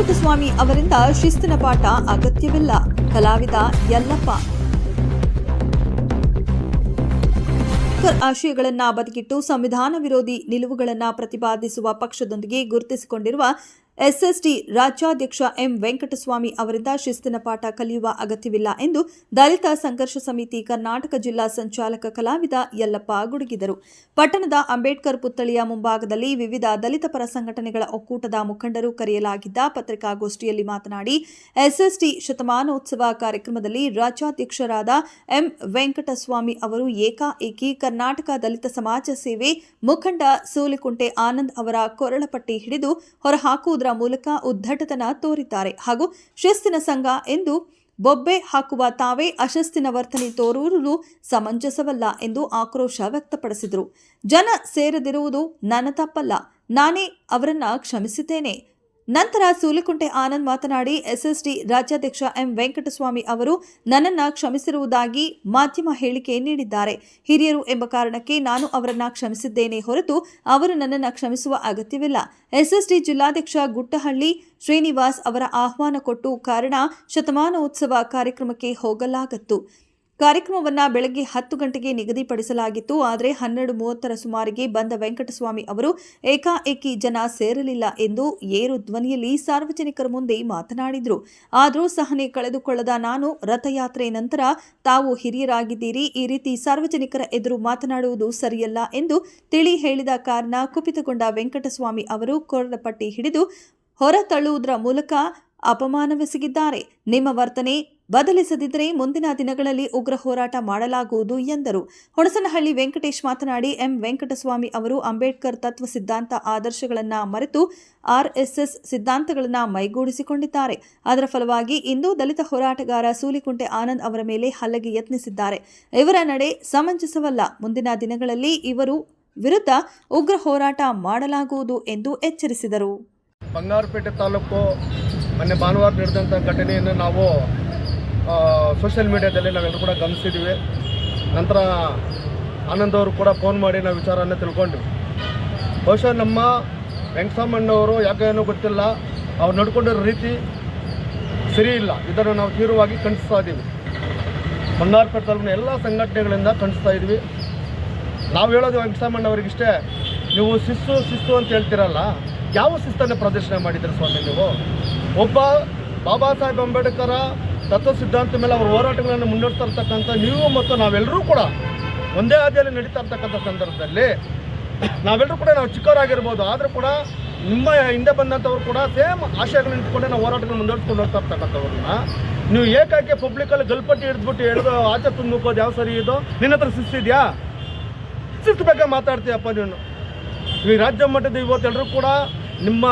ವೆಂಕಟಸ್ವಾಮಿ ಅವರಿಂದ ಶಿಸ್ತಿನ ಪಾಠ ಅಗತ್ಯವಿಲ್ಲ. ಕಲಾವಿದ ಯಲ್ಲಪ್ಪ. ಆಶಯಗಳನ್ನು ಬದಿಗಿಟ್ಟು ಸಂವಿಧಾನ ವಿರೋಧಿ ನಿಲುವುಗಳನ್ನು ಪ್ರತಿಪಾದಿಸುವ ಪಕ್ಷದೊಂದಿಗೆ ಗುರುತಿಸಿಕೊಂಡಿರುವ ಎಸ್ಎಸ್ಟಿ ರಾಜ್ಯಾಧ್ಯಕ್ಷ ಎಂ. ವೆಂಕಟಸ್ವಾಮಿ ಅವರಿಂದ ಶಿಸ್ತಿನ ಪಾಠ ಕಲಿಯುವ ಅಗತ್ಯವಿಲ್ಲ ಎಂದು ದಲಿತ ಸಂಘರ್ಷ ಸಮಿತಿ ಕರ್ನಾಟಕ ಜಿಲ್ಲಾ ಸಂಚಾಲಕ ಕಲಾವಿದ ಯಲ್ಲಪ್ಪ ಗುಡುಗಿದರು. ಪಟ್ಟಣದ ಅಂಬೇಡ್ಕರ್ ಪುತ್ಥಳಿಯ ಮುಂಭಾಗದಲ್ಲಿ ವಿವಿಧ ದಲಿತ ಪರ ಸಂಘಟನೆಗಳ ಒಕ್ಕೂಟದ ಮುಖಂಡರು ಕರೆಯಲಾಗಿದ್ದ ಪತ್ರಿಕಾಗೋಷ್ಠಿಯಲ್ಲಿ ಮಾತನಾಡಿ, ಎಸ್ಎಸ್ಟಿ ಶತಮಾನೋತ್ಸವ ಕಾರ್ಯಕ್ರಮದಲ್ಲಿ ರಾಜ್ಯಾಧ್ಯಕ್ಷರಾದ ಎಂ. ವೆಂಕಟಸ್ವಾಮಿ ಅವರು ಏಕಾಏಕಿ ಕರ್ನಾಟಕ ದಲಿತ ಸಮಾಜ ಸೇವೆ ಮುಖಂಡ ಸೂಲಿಕುಂಟೆ ಆನಂದ್ ಅವರ ಕೊರಳಪಟ್ಟಿ ಹಿಡಿದು ಹೊರಹಾಕುವುದರ ಮೂಲಕ ಉದ್ದಟತನ ತೋರಿದ್ದಾರೆ ಹಾಗೂ ಶಿಸ್ತಿನ ಸಂಘ ಎಂದು ಬೊಬ್ಬೆ ಹಾಕುವ ತಾವೇ ಅಶಸ್ತಿನ ವರ್ತನೆ ತೋರುವುದು ಸಮಂಜಸವಲ್ಲ ಎಂದು ಆಕ್ರೋಶ ವ್ಯಕ್ತಪಡಿಸಿದರು. ಜನ ಸೇರದಿರುವುದು ನನ್ನ ತಪ್ಪಲ್ಲ. ನಾನೇ ಅವರನ್ನ ಕ್ಷಮಿಸಿದ್ದೇನೆ. ನಂತರ ಸೂಲಿಕುಂಟೆ ಆನಂದ್ ಮಾತನಾಡಿ, ಎಸ್ಎಸ್ಡಿ ರಾಜ್ಯಾಧ್ಯಕ್ಷ ಎಂ. ವೆಂಕಟಸ್ವಾಮಿ ಅವರು ನನ್ನನ್ನು ಕ್ಷಮಿಸಿರುವುದಾಗಿ ಮಾಧ್ಯಮ ಹೇಳಿಕೆ ನೀಡಿದ್ದಾರೆ. ಹಿರಿಯರು ಎಂಬ ಕಾರಣಕ್ಕೆ ನಾನು ಅವರನ್ನು ಕ್ಷಮಿಸಿದ್ದೇನೆ ಹೊರತು ಅವರು ನನ್ನನ್ನು ಕ್ಷಮಿಸುವ ಅಗತ್ಯವಿಲ್ಲ. ಎಸ್ಎಸ್ಡಿ ಜಿಲ್ಲಾಧ್ಯಕ್ಷ ಗುಟ್ಟಹಳ್ಳಿ ಶ್ರೀನಿವಾಸ್ ಅವರ ಆಹ್ವಾನ ಕೊಟ್ಟು ಕಾರಣ ಶತಮಾನೋತ್ಸವ ಕಾರ್ಯಕ್ರಮಕ್ಕೆ ಹೋಗಲಾಗತ್ತು. ಕಾರ್ಯಕ್ರಮವನ್ನ ಬೆಳಗ್ಗೆ ಹತ್ತು ಗಂಟೆಗೆ ನಿಗದಿಪಡಿಸಲಾಗಿತ್ತು. ಆದರೆ ಹನ್ನೆರಡು ಮೂವತ್ತರ ಸುಮಾರಿಗೆ ಬಂದ ವೆಂಕಟಸ್ವಾಮಿ ಅವರು ಏಕಾಏಕಿ ಜನ ಸೇರಲಿಲ್ಲ ಎಂದು ಏರು ಧ್ವನಿಯಲ್ಲಿ ಸಾರ್ವಜನಿಕರ ಮುಂದೆ ಮಾತನಾಡಿದರು. ಆದರೂ ಸಹನೆ ಕಳೆದುಕೊಳ್ಳದ ನಾನು ರಥಯಾತ್ರೆ ನಂತರ ತಾವು ಹಿರಿಯರಾಗಿದ್ದೀರಿ, ಈ ರೀತಿ ಸಾರ್ವಜನಿಕರ ಎದುರು ಮಾತನಾಡುವುದು ಸರಿಯಲ್ಲ ಎಂದು ತಿಳಿ ಹೇಳಿದ ಕಾರಣ ಕುಪಿತಗೊಂಡ ವೆಂಕಟಸ್ವಾಮಿ ಅವರು ಕೊರಳಪಟ್ಟಿ ಹಿಡಿದು ಹೊರತಳ್ಳುವುದರ ಮೂಲಕ ಅಪಮಾನವೆಸಗಿದ್ದಾರೆ. ನಿಮ್ಮ ವರ್ತನೆ ಬದಲಿಸದಿದ್ದರೆ ಮುಂದಿನ ದಿನಗಳಲ್ಲಿ ಉಗ್ರ ಹೋರಾಟ ಮಾಡಲಾಗುವುದು ಎಂದರು. ಹೊಣಸನಹಳ್ಳಿ ವೆಂಕಟೇಶ್ ಮಾತನಾಡಿ, ಎಂ. ವೆಂಕಟಸ್ವಾಮಿ ಅವರು ಅಂಬೇಡ್ಕರ್ ತತ್ವ ಸಿದ್ಧಾಂತ ಆದರ್ಶಗಳನ್ನು ಮರೆತು ಆರ್ಎಸ್ಎಸ್ ಸಿದ್ಧಾಂತಗಳನ್ನು ಮೈಗೂಡಿಸಿಕೊಂಡಿದ್ದಾರೆ. ಅದರ ಫಲವಾಗಿ ಇಂದು ದಲಿತ ಹೋರಾಟಗಾರ ಸೂಲಿಕುಂಟೆ ಆನಂದ್ ಅವರ ಮೇಲೆ ಹಲ್ಲಗೆ ಯತ್ನಿಸಿದ್ದಾರೆ. ಇವರ ನಡೆ ಸಮಂಜಸವಲ್ಲ. ಮುಂದಿನ ದಿನಗಳಲ್ಲಿ ಇವರು ವಿರುದ್ಧ ಉಗ್ರ ಹೋರಾಟ ಮಾಡಲಾಗುವುದು ಎಂದು ಎಚ್ಚರಿಸಿದರು. ಬಂಗಾರಪೇಟೆ ತಾಲೂಕು, ಮೊನ್ನೆ ಭಾನುವಾರ ನಡೆದಂಥ ಘಟನೆಯನ್ನು ನಾವು ಸೋಷಿಯಲ್ ಮೀಡಿಯಾದಲ್ಲಿ ನಾವೆಲ್ಲರೂ ಕೂಡ ಗಮನಿಸಿದ್ದೀವಿ ನಂತರ ಆನಂದ್ ಅವರು ಕೂಡ ಫೋನ್ ಮಾಡಿ ನಾವು ವಿಚಾರವನ್ನು ತಿಳ್ಕೊಂಡ್ವಿ. ಬಹುಶಃ ನಮ್ಮ ವೆಂಕಟರಾಮಣ್ಣವರು ಯಾಕೇನೋ ಗೊತ್ತಿಲ್ಲ, ಅವ್ರು ನಡ್ಕೊಂಡಿರೋ ರೀತಿ ಸರಿ ಇಲ್ಲ. ಇದನ್ನು ನಾವು ತೀವ್ರವಾಗಿ ಖಂಡಿಸ್ತಾ ಇದ್ದೀವಿ. ಬಂಗಾರಪೇಟೆ ತಾಲೂಕಿನ ಎಲ್ಲ ಸಂಘಟನೆಗಳಿಂದ ಖಂಡಿಸ್ತಾ ಇದ್ವಿ ನಾವು ಹೇಳೋದು ವೆಂಕಟರಾಮಣ್ಣವರಿಗಿಷ್ಟೇ ನೀವು ಶಿಸ್ತು ಶಿಸ್ತು ಅಂತ ಹೇಳ್ತೀರಲ್ಲ, ಯಾವ ಶಿಸ್ತನ್ನು ಪ್ರದರ್ಶನ ಮಾಡಿದ್ದೀರಿ ಸ್ವಾಮಿ ನೀವು? ಒಬ್ಬ ಬಾಬಾ ಸಾಹೇಬ್ ಅಂಬೇಡ್ಕರ ತತ್ವ ಸಿದ್ಧಾಂತ ಮೇಲೆ ಅವರ ಹೋರಾಟಗಳನ್ನು ಮುನ್ನಡೆಸ್ತಾ ಇರ್ತಕ್ಕಂಥ ನೀವು ಮತ್ತು ನಾವೆಲ್ಲರೂ ಕೂಡ ಒಂದೇ ಹಾದಿಯಲ್ಲಿ ನಡೀತಾ ಇರ್ತಕ್ಕಂಥ ಸಂದರ್ಭದಲ್ಲಿ ನಾವೆಲ್ಲರೂ ಕೂಡ ನಾವು ಚಿಕ್ಕವರಾಗಿರ್ಬೋದು, ಆದರೂ ಕೂಡ ನಿಮ್ಮ ಹಿಂದೆ ಬಂದಂಥವ್ರು ಕೂಡ ಸೇಮ್ ಆಶಯಗಳನ್ನ ಇಟ್ಕೊಂಡೆ ನಾವು ಹೋರಾಟಗಳನ್ನ ಮುಂದುವರ್ಸ್ಕೊಂಡು ಹೋಗ್ತಾ ಇರ್ತಕ್ಕಂಥವ್ರನ್ನ. ನೀವು ಏಕಾಕೆ ಪಬ್ಲಿಕಲ್ಲಿ ಗಲ್ಪಟ್ಟಿ ಹಿಡಿದ್ಬಿಟ್ಟು ಎಳೆದು ಆಚೆ ತುಂಬಿಕೋದು ಯಾವ ಸರಿ ಇದು? ನಿನ್ನ ಹತ್ರ ಸಿಸ್ತಿದ್ಯಾ ಶಿಸ್ತು ಬಗ್ಗೆ ಮಾತಾಡ್ತೀಯಪ್ಪ ನೀನು. ಈ ರಾಜ್ಯ ಮಟ್ಟದ ಇವತ್ತು ಎಲ್ಲರೂ ಕೂಡ ನಿಮ್ಮ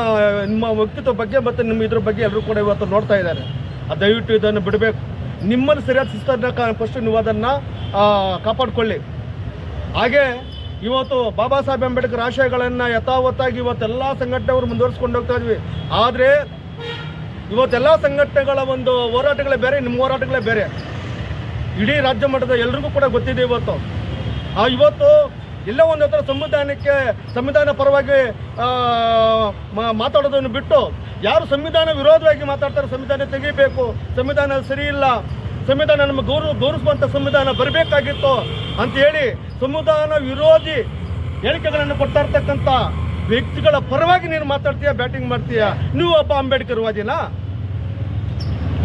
ನಿಮ್ಮ ವ್ಯಕ್ತಿತ್ವ ಬಗ್ಗೆ ಮತ್ತು ನಿಮ್ಮ ಇದ್ರ ಬಗ್ಗೆ ಎಲ್ಲರೂ ಕೂಡ ಇವತ್ತು ನೋಡ್ತಾ ಇದ್ದಾರೆ. ದಯವಿಟ್ಟು ಇದನ್ನು ಬಿಡಬೇಕು. ನಿಮ್ಮನ್ನು ಸರಿಯಾದ ಶಿಸ್ತನ್ನು ಫಸ್ಟ್ ನೀವು ಅದನ್ನು ಕಾಪಾಡಿಕೊಳ್ಳಿ. ಹಾಗೆ ಇವತ್ತು ಬಾಬಾ ಸಾಹೇಬ್ ಅಂಬೇಡ್ಕರ್ ಆಶಯಗಳನ್ನು ಯಥಾವತ್ತಾಗಿ ಇವತ್ತೆಲ್ಲ ಸಂಘಟನೆಯವರು ಮುಂದುವರಿಸ್ಕೊಂಡು ಹೋಗ್ತಾ ಇದ್ವಿ. ಆದರೆ ಇವತ್ತೆಲ್ಲ ಸಂಘಟನೆಗಳ ಒಂದು ಹೋರಾಟಗಳೇ ಬೇರೆ, ನಿಮ್ಮ ಹೋರಾಟಗಳೇ ಬೇರೆ. ಇಡೀ ರಾಜ್ಯ ಮಟ್ಟದ ಎಲ್ರಿಗೂ ಕೂಡ ಗೊತ್ತಿದೆ ಇವತ್ತು. ಆ, ಇವತ್ತು ಎಲ್ಲ ಒಂದು ಹತ್ರ ಸಂವಿಧಾನಕ್ಕೆ, ಸಂವಿಧಾನ ಪರವಾಗಿ ಮಾತಾಡೋದನ್ನು ಬಿಟ್ಟು ಯಾರು ಸಂವಿಧಾನ ವಿರೋಧವಾಗಿ ಮಾತಾಡ್ತಾರೆ ಸಂವಿಧಾನ ತೆಗಿಬೇಕು, ಸಂವಿಧಾನ ಸರಿ ಇಲ್ಲ, ಸಂವಿಧಾನ ನಮ್ಮ ಗೌರವ ಗೌರವಿಸುವಂಥ ಸಂವಿಧಾನ ಬರಬೇಕಾಗಿತ್ತು ಅಂತ ಹೇಳಿ ಸಂವಿಧಾನ ವಿರೋಧಿ ಹೇಳಿಕೆಗಳನ್ನು ಕೊಡ್ತಾ ಇರ್ತಕ್ಕಂಥ ವ್ಯಕ್ತಿಗಳ ಪರವಾಗಿ ನೀನು ಮಾತಾಡ್ತೀಯ, ಬ್ಯಾಟಿಂಗ್ ಮಾಡ್ತೀಯ? ನೀವು ಒಬ್ಬ ಅಂಬೇಡ್ಕರ್ ವಾದಿನ?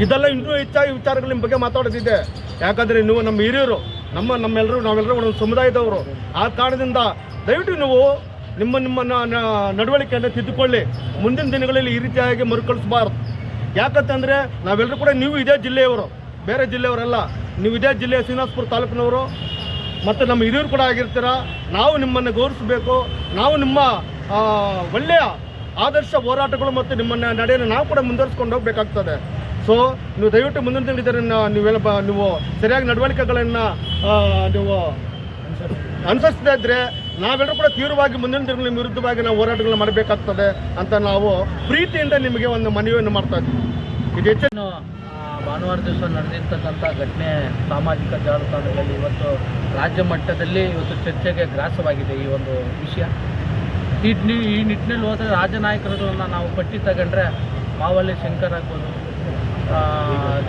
ಇದೆಲ್ಲ ಇನ್ನೂ ಹೆಚ್ಚಾಗಿ ವಿಚಾರಗಳ ನಿಮ್ಮ ಬಗ್ಗೆ ಮಾತಾಡೋದಿದೆ. ಯಾಕಂದರೆ ನೀವು ನಮ್ಮ ಹಿರಿಯರು. ನಮ್ಮ ನಮ್ಮೆಲ್ಲರೂ ನಾವೆಲ್ಲರೂ ಒಂದು ಸಮುದಾಯದವರು. ಆ ಕಾರಣದಿಂದ ದಯವಿಟ್ಟು ನೀವು ನಿಮ್ಮ ನಿಮ್ಮ ನಡವಳಿಕೆಯನ್ನು ತಿದ್ದುಕೊಳ್ಳಿ. ಮುಂದಿನ ದಿನಗಳಲ್ಲಿ ಈ ರೀತಿಯಾಗಿ ಮರುಕಳಿಸಬಾರ್ದು. ಯಾಕಂತಂದರೆ ನಾವೆಲ್ಲರೂ ಕೂಡ ನೀವು ಇದೇ ಜಿಲ್ಲೆಯವರು. ಬೇರೆ ಜಿಲ್ಲೆಯವರಲ್ಲ. ನೀವು ಇದೇ ಜಿಲ್ಲೆಯ ಶ್ರೀನಿವಾಸಪುರ ತಾಲೂಕಿನವರು. ಮತ್ತು ನಮ್ಮ ಹಿರಿಯರು ಕೂಡ ಆಗಿರ್ತೀರ. ನಾವು ನಿಮ್ಮನ್ನು ಗೌರವಿಸಬೇಕು. ನಾವು ನಿಮ್ಮ ಒಳ್ಳೆಯ ಆದರ್ಶ ಹೋರಾಟಗಳು ಮತ್ತು ನಿಮ್ಮನ್ನ ನಡೆಯನ್ನು ನಾವು ಕೂಡ ಮುಂದುವರಿಸ್ಕೊಂಡು ಹೋಗಬೇಕಾಗ್ತದೆ. ಸೊ ನೀವು ದಯವಿಟ್ಟು ಮುಂದಿನ ತಿಂಗಳಿದ್ದರನ್ನ ನೀವೇನು ನೀವು ಸರಿಯಾಗಿ ನಡವಳಿಕೆಗಳನ್ನು ನೀವು ಅನುಸರಿಸದೇ ಇದ್ದರೆ ನಾವೆಲ್ಲರೂ ಕೂಡ ತೀವ್ರವಾಗಿ ಮುಂದಿನ ತಿಂಗಳ ವಿರುದ್ಧವಾಗಿ ನಾವು ಹೋರಾಟಗಳನ್ನ ಮಾಡಬೇಕಾಗ್ತದೆ ಅಂತ ನಾವು ಪ್ರೀತಿಯಿಂದ ನಿಮಗೆ ಒಂದು ಮನವಿಯನ್ನು ಮಾಡ್ತಾ ಇದ್ದೀವಿ. ಇದು ಹೆಚ್ಚಿನ ಭಾನುವಾರ ದಿವಸ ನಡೆದಿರ್ತಕ್ಕಂಥ ಘಟನೆ ಸಾಮಾಜಿಕ ಜಾಲತಾಣಗಳಲ್ಲಿ ಇವತ್ತು ರಾಜ್ಯ ಮಟ್ಟದಲ್ಲಿ ಇವತ್ತು ಚರ್ಚೆಗೆ ಗ್ರಾಸವಾಗಿದೆ ಈ ಒಂದು ವಿಷಯ. ಈ ನಿಟ್ಟಿನಲ್ಲಿ ಹೋದರೆ ರಾಜ ನಾಯಕರುಗಳನ್ನ ನಾವು ಪಟ್ಟಿ ತಗೊಂಡ್ರೆ ಮಾವಲ್ಲಿ ಶಂಕರ್ ಆಗ್ಬೋದು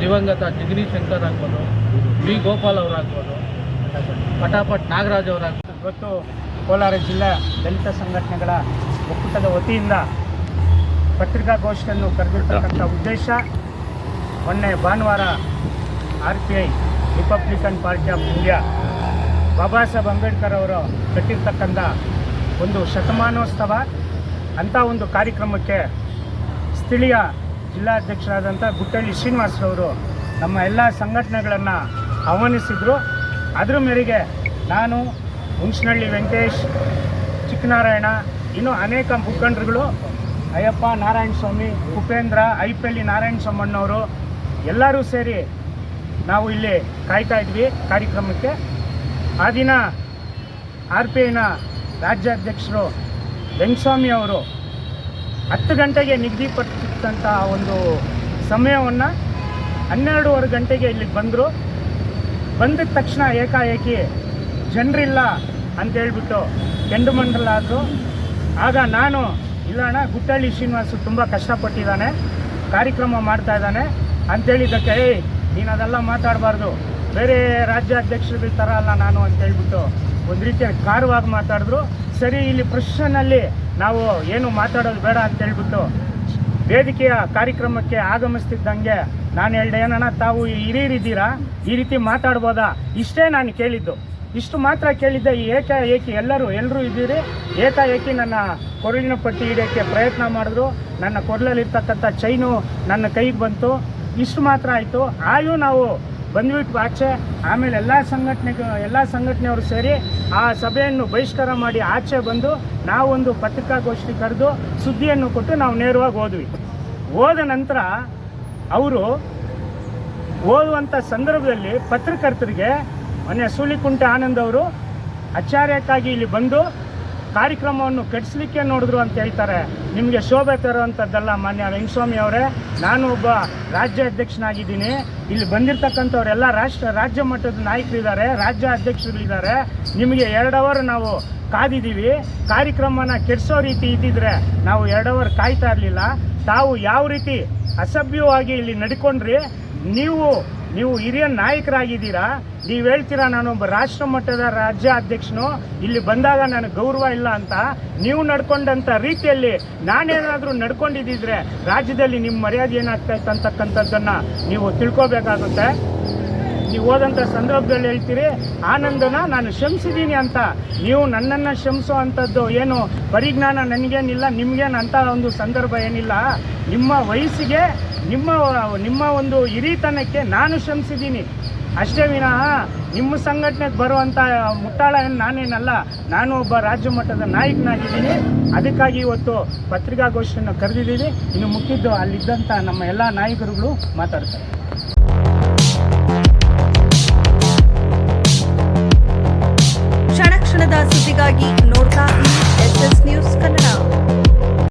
ದಿವಂಗತ ಜಿಗರಿ ಶಂಕರ್ ಆಗ್ಬೋದು ವಿ ಗೋಪಾಲ್ ಅವರಾಗ್ಬೋದು, ಪಟಾಪಟ್ ನಾಗರಾಜ್ ಅವರಾಗ್ಬೋದು. ಇವತ್ತು ಕೋಲಾರ ಜಿಲ್ಲಾ ದಲಿತ ಸಂಘಟನೆಗಳ ಒಕ್ಕೂಟದ ವತಿಯಿಂದ ಪತ್ರಿಕಾಗೋಷ್ಠಿಯನ್ನು ಕರೆದಿರ್ತಕ್ಕಂಥ ಉದ್ದೇಶ, ಮೊನ್ನೆ ಭಾನುವಾರ R P I, Republican Party of India, Baba Saheb Ambedkar ಅವರು ಕಟ್ಟಿರ್ತಕ್ಕಂಥ ಒಂದು ಶತಮಾನೋತ್ಸವ, ಅಂಥ ಒಂದು ಕಾರ್ಯಕ್ರಮಕ್ಕೆ ಸ್ಥಳೀಯ ಜಿಲ್ಲಾಧ್ಯಕ್ಷರಾದಂಥ ಗುಟ್ಟಳ್ಳಿ ಶ್ರೀನಿವಾಸರವರು ನಮ್ಮ ಎಲ್ಲ ಸಂಘಟನೆಗಳನ್ನು ಆಹ್ವಾನಿಸಿದರು. ಅದರ ಮೇರೆಗೆ ನಾನು ಹುಣಸನಹಳ್ಳಿ ವೆಂಕಟೇಶ್, ಚಿಕ್ಕನಾರಾಯಣ, ಇನ್ನೂ ಅನೇಕ ಮುಖಂಡರುಗಳು ಅಯ್ಯಪ್ಪ ನಾರಾಯಣ ಸ್ವಾಮಿ, ಉಪೇಂದ್ರ, ಐಪಲ್ಲಿ ನಾರಾಯಣ ಸ್ವಾಮಣ್ಣವರು ಎಲ್ಲರೂ ಸೇರಿ ನಾವು ಇಲ್ಲಿ ಕಾಯ್ತಾ ಇದ್ವಿ ಕಾರ್ಯಕ್ರಮಕ್ಕೆ. ಆ ದಿನ ಆರ್ ಪಿ ಐನ ರಾಜ್ಯಾಧ್ಯಕ್ಷರು ವೆಂಕಸ್ವಾಮಿ ಅವರು ಹತ್ತು ಗಂಟೆಗೆ ನಿಗದಿಪಡಿಸಿದಂಥ ಒಂದು ಸಮಯವನ್ನು ಹನ್ನೆರಡೂವರೆ ಗಂಟೆಗೆ ಇಲ್ಲಿಗೆ ಬಂದರು. ಬಂದಿದ ತಕ್ಷಣ ಏಕಾಏಕಿ ಜನರಿಲ್ಲ ಅಂತ ಹೇಳ್ಬಿಟ್ಟು ಕೆಂಡುಮಂಡಲ ಆದರು. ಆಗ ನಾನು ಇಲ್ಲ ಅಣ್ಣ ಗುಟ್ಟಳ್ಳಿ ಶ್ರೀನಿವಾಸು ತುಂಬ ಕಷ್ಟಪಟ್ಟಿದ್ದಾನೆ, ಕಾರ್ಯಕ್ರಮ ಮಾಡ್ತಾ ಇದ್ದಾನೆ ಅಂತೇಳಿದ್ದಕ್ಕೆ ಏಯ್, ನೀನು ಅದೆಲ್ಲ ಮಾತಾಡಬಾರ್ದು. ಬೇರೆ ರಾಜ್ಯಾಧ್ಯಕ್ಷರು ಥರ ಅಲ್ಲ ನಾನು ಅಂತ ಹೇಳ್ಬಿಟ್ಟು ಒಂದು ರೀತಿಯ ಕಾರವಾಗಿ ಮಾತಾಡಿದ್ರು. ಸರಿ, ಇಲ್ಲಿ ಪ್ರೊಫೆಷನಲ್ಲಿ ನಾವು ಏನು ಮಾತಾಡೋದು ಬೇಡ ಅಂತ ಹೇಳ್ಬಿಟ್ಟು ವೇದಿಕೆಯ ಕಾರ್ಯಕ್ರಮಕ್ಕೆ ಆಗಮಿಸ್ತಿದ್ದಂಗೆ ನಾನು ಹೇಳಿದೆ, ಏನಣ್ಣ, ತಾವು ಹಿರಿಯರಿದ್ದೀರಾ? ಈ ರೀತಿ ಮಾತಾಡ್ಬೋದಾ? ಇಷ್ಟೇ ನಾನು ಕೇಳಿದ್ದು. ಇಷ್ಟು ಮಾತ್ರ ಕೇಳಿದ್ದೆ, ಈ ಏಕಾಏಕಿ ಎಲ್ಲರೂ ಎಲ್ಲರೂ ಇದ್ದೀರಿ? ಏಕಾಏಕಿ ನನ್ನ ಕೊರಳಿನ ಪಟ್ಟಿ ಹಿಡಿಯೋಕ್ಕೆ ಪ್ರಯತ್ನ ಮಾಡಿದ್ರು. ನನ್ನ ಕೊರಳಲ್ಲಿರ್ತಕ್ಕಂಥ ಚೈನು ನನ್ನ ಕೈಗೆ ಬಂತು. ಇಷ್ಟು ಮಾತ್ರ ಆಯಿತು. ಆಯು ನಾವು ಬಂದ್ಬಿಟ್ಟು ಆಚೆ, ಆಮೇಲೆ ಎಲ್ಲ ಸಂಘಟನೆ ಎಲ್ಲ ಸಂಘಟನೆಯವರು ಸೇರಿ ಆ ಸಭೆಯನ್ನು ಬಹಿಷ್ಕಾರ ಮಾಡಿ ಆಚೆ ಬಂದು ನಾವೊಂದು ಪತ್ರಿಕಾಗೋಷ್ಠಿ ಕರೆದು ಸುದ್ದಿಯನ್ನು ಕೊಟ್ಟು ನಾವು ನೇರವಾಗಿ ಹೋದ್ವಿ ಹೋದ ನಂತರ ಅವರು ಓದುವಂಥ ಸಂದರ್ಭದಲ್ಲಿ ಪತ್ರಕರ್ತರಿಗೆ ಮೊನ್ನೆ ಸೂಲಿಕುಂಟೆ ಆನಂದ್ ಅವರು ಆಚಾರ್ಯಕ್ಕಾಗಿ ಇಲ್ಲಿ ಬಂದು ಕಾರ್ಯಕ್ರಮವನ್ನು ಕೆಡಿಸ್ಲಿಕ್ಕೆ ನೋಡಿದ್ರು ಅಂತ ಹೇಳ್ತಾರೆ. ನಿಮಗೆ ಶೋಭೆ ತರುವಂಥದ್ದಲ್ಲ ಮಾನ್ಯ ವೆಂಕಸ್ವಾಮಿ ಅವರೇ, ನಾನು ಒಬ್ಬ ರಾಜ್ಯ ಅಧ್ಯಕ್ಷನಾಗಿದ್ದೀನಿ ಇಲ್ಲಿ ಬಂದಿರತಕ್ಕಂಥವರೆಲ್ಲ ರಾಷ್ಟ್ರ, ರಾಜ್ಯ ಮಟ್ಟದ ನಾಯಕರಿದ್ದಾರೆ, ರಾಜ್ಯ ಅಧ್ಯಕ್ಷರುಗಳಿದ್ದಾರೆ ನಿಮಗೆ ಎರಡು ಅವರ್ ನಾವು ಕಾದಿದ್ದೀವಿ. ಕಾರ್ಯಕ್ರಮನ ಕೆಡಿಸೋ ರೀತಿ ಇದ್ದಿದ್ರೆ ನಾವು ಎರಡು ಅವರ್ ಕಾಯ್ತಾ ಇರಲಿಲ್ಲ. ತಾವು ಯಾವ ರೀತಿ ಅಸಭ್ಯವಾಗಿ ಇಲ್ಲಿ ನಡ್ಕೊಂಡ್ರಿ, ನೀವು ನೀವು ಹಿರಿಯ ನಾಯಕರಾಗಿದ್ದೀರಾ? ನೀವು ಹೇಳ್ತೀರಾ ನಾನೊಬ್ಬ ರಾಷ್ಟ್ರ ಮಟ್ಟದ ರಾಜ್ಯ ಅಧ್ಯಕ್ಷನು? ಇಲ್ಲಿ ಬಂದಾಗ ನನಗೆ ಗೌರವ ಇಲ್ಲ ಅಂತ. ನೀವು ನಡ್ಕೊಂಡಂಥ ರೀತಿಯಲ್ಲಿ ನಾನೇನಾದರೂ ನಡ್ಕೊಂಡಿದ್ದಿದ್ರೆ ರಾಜ್ಯದಲ್ಲಿ ನಿಮ್ಮ ಮರ್ಯಾದೆ ಏನಾಗ್ತಾ ಇತ್ತು ಅಂತಕ್ಕಂಥದ್ದನ್ನು ನೀವು ತಿಳ್ಕೊಬೇಕಾಗುತ್ತೆ. ನೀವು ಹೋದಂಥ ಸಂದರ್ಭದಲ್ಲಿ ಹೇಳ್ತೀರಿ, ಆನಂದನ ನಾನು ಶ್ರಮಿಸಿದ್ದೀನಿ ಅಂತ. ನೀವು ನನ್ನನ್ನು ಶ್ರಮಿಸೋ ಅಂಥದ್ದು ಏನು ಪರಿಜ್ಞಾನ ನನಗೇನಿಲ್ಲ, ನಿಮಗೇನು ಅಂತ ಒಂದು ಸಂದರ್ಭ ಏನಿಲ್ಲ. ನಿಮ್ಮ ವಯಸ್ಸಿಗೆ, ನಿಮ್ಮ ನಿಮ್ಮ ಒಂದು ಹಿರಿತನಕ್ಕೆ ನಾನು ಶ್ರಮಿಸಿದ್ದೀನಿ ಅಷ್ಟೇ ವಿನಃ ನಿಮ್ಮ ಸಂಘಟನೆಗೆ ಬರುವಂಥ ಮುಟ್ಟಾಳ ನಾನೇನಲ್ಲ. ನಾನು ಒಬ್ಬ ರಾಜ್ಯ ಮಟ್ಟದ ನಾಯಕನಾಗಿದ್ದೀನಿ. ಅದಕ್ಕಾಗಿ ಇವತ್ತು ಪತ್ರಿಕಾಗೋಷ್ಠಿಯನ್ನು ಕರೆದಿದ್ದೀನಿ ಇನ್ನು ಮುಖ್ಯದ್ದು ಅಲ್ಲಿದ್ದಂಥ ನಮ್ಮ ಎಲ್ಲ ನಾಯಕರುಗಳು ಮಾತಾಡ್ತಾರೆ. ಕ್ಷಣ